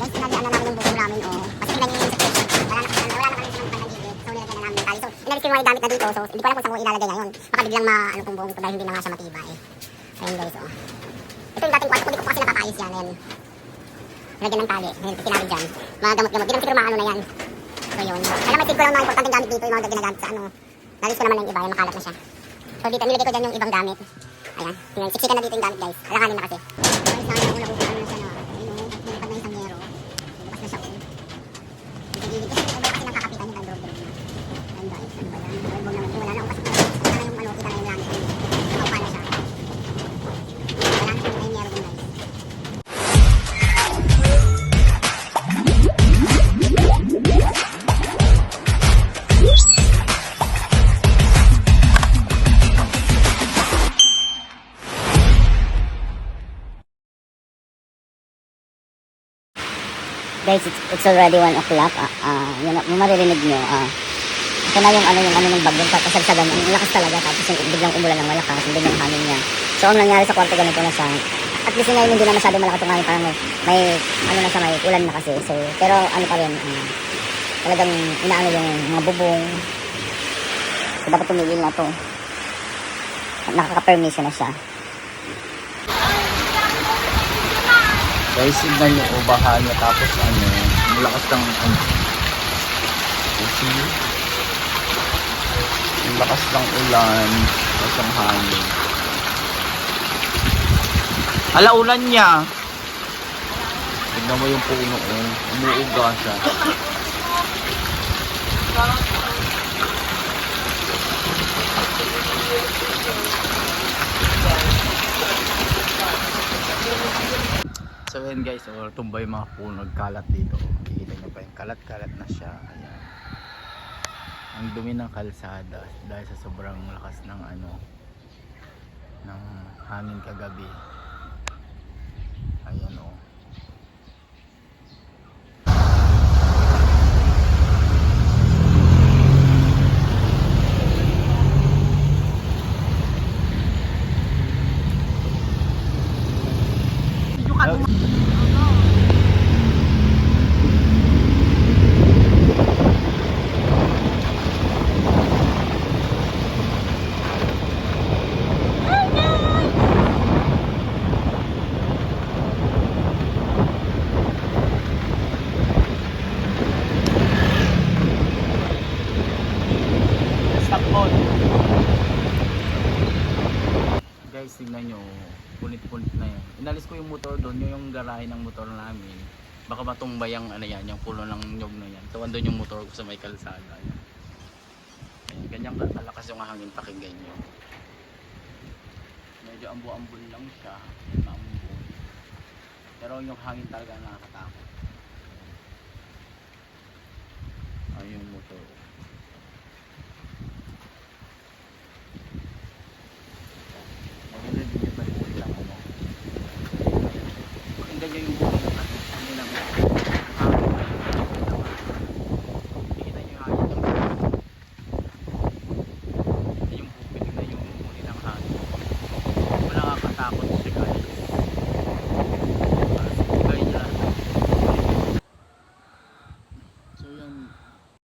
Guys, pinalian na namin yung bubong namin, oh. Kasi tingnan yung situation. Wala na, wala, na kami ng panagigit. So, nilagyan na namin yung tali. So, inalis ko yung mga gamit na dito. So, hindi ko alam kung saan ko ilalagay ngayon. Baka biglang ma, ano pong buong ito dahil hindi na nga siya matibay. Ayun guys, oh. Ito yung dating kwarto. Hindi ko po kasi nakakaayos yan. Ayan. Lagyan ng tali. Ayun, tinali dyan. Mga gamot-gamot. Hindi naman siguro maano na yan. So, yun. Kaya may siguro mga importanteng gamit dito. Yung mga ginagamit sa ano. Nalis ko naman yung iba. Yung makalat na siya. So, dito, nilagay ko dyan yung ibang gamit. Ayan. Tingnan, siksikan na dito yung gamit, guys. Alanganin na kasi. Guys, namin ako na Guys, it's, it's already 1 o'clock. Ah, ah, yun, maririnig nyo. Ah, ito na yung ano yung ano ng bagyo kasagsagan. Ang lakas talaga tapos yung biglang umulan ng malakas, hindi yung hangin niya. So ang nangyari sa kwarto ganito na siya. At least ngayon hindi na masyado malakas yung hangin parang may, may ano na siya may ulan na kasi. So pero ano pa rin ah, talagang inaano yung mga bubong. So dapat tumigil na to. Nakaka-permission na siya. Guys, tignan nyo, oh, baha niya. Tapos ano, ang lakas ng ano. Lakas ng ulan. Tapos ang hangin. Ala, ulan niya. Tignan mo yung puno, oh. Umuuga siya. So yun guys, so, tumbay yung mga puno, nagkalat dito. Kikita nyo pa yung kalat-kalat na siya. Ayan. Ang dumi ng kalsada dahil sa sobrang lakas ng ano ng hangin kagabi. Guys, tignan nyo. Punit-punit na yan. Inalis ko yung motor doon, yun yung garahe ng motor namin. Baka matumbay ang ano yan, yung puno ng nyog na yan. So, andun yung motor ko sa may kalsada. Yan. Ayan, ganyan ka- kalakas yung hangin pakinggan nyo. Medyo ambo-ambon lang siya. Maambon. Pero yung hangin talaga nakakatakot. Ayun yung motor.